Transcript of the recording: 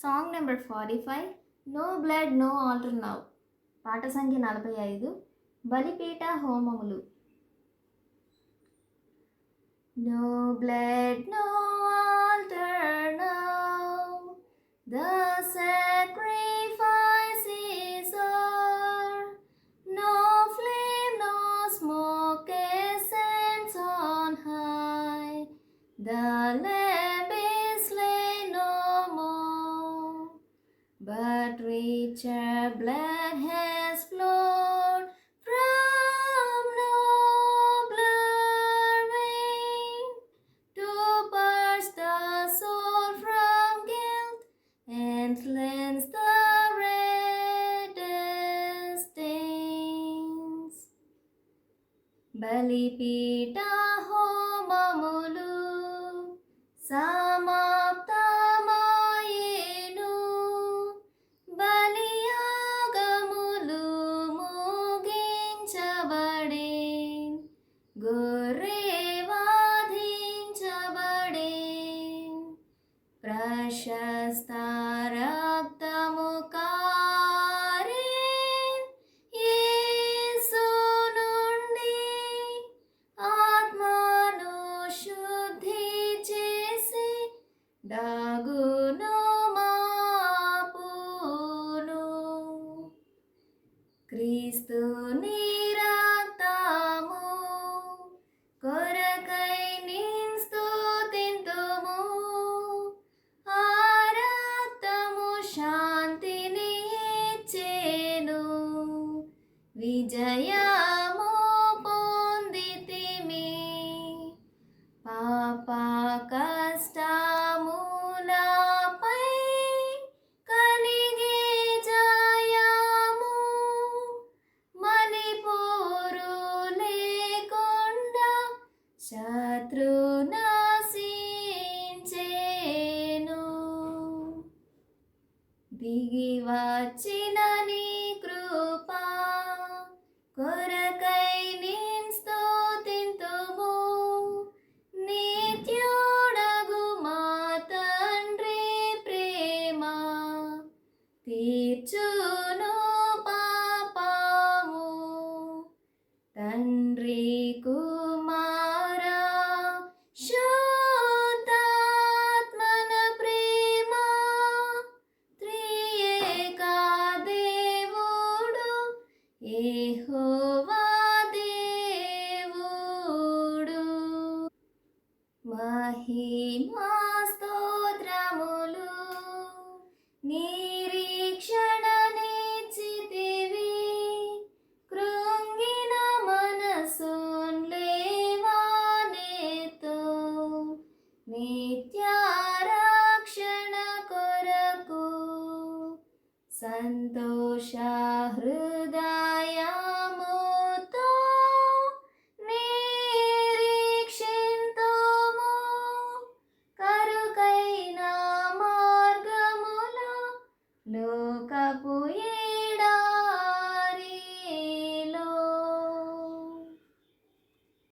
Song number forty five no blood no altar now పాట సంఖ్య నలభై ఐదు బలిపీఠ హోమములు no blood no altar now the sacrifice is o'er. No flame, no smoke ascends on high. The but richer blood has flowed from nobler vein to purge the soul from guilt and cleanse the reddest stains. Balipita homamulu sama గొర్రె వాధించబడే ప్రశస్త రక్తము కారే యేసు నుండి ఆత్మను శుద్ధి చేసి డాగును మాపును. క్రీస్తుని విజయము పొందితిమి పాప కష్టములపై కలిగే జయము. మణిపూరు లేకుండా శత్రు నశించేను దిగి వచ్చిన నీ కృపా కొరకై నేను స్తుతింతుము. నిత్యుడగు మా తండ్రి ప్రేమ. తీర్చును పాపము. తండ్రి नित्यारक्षण कोरकु सन्तोषा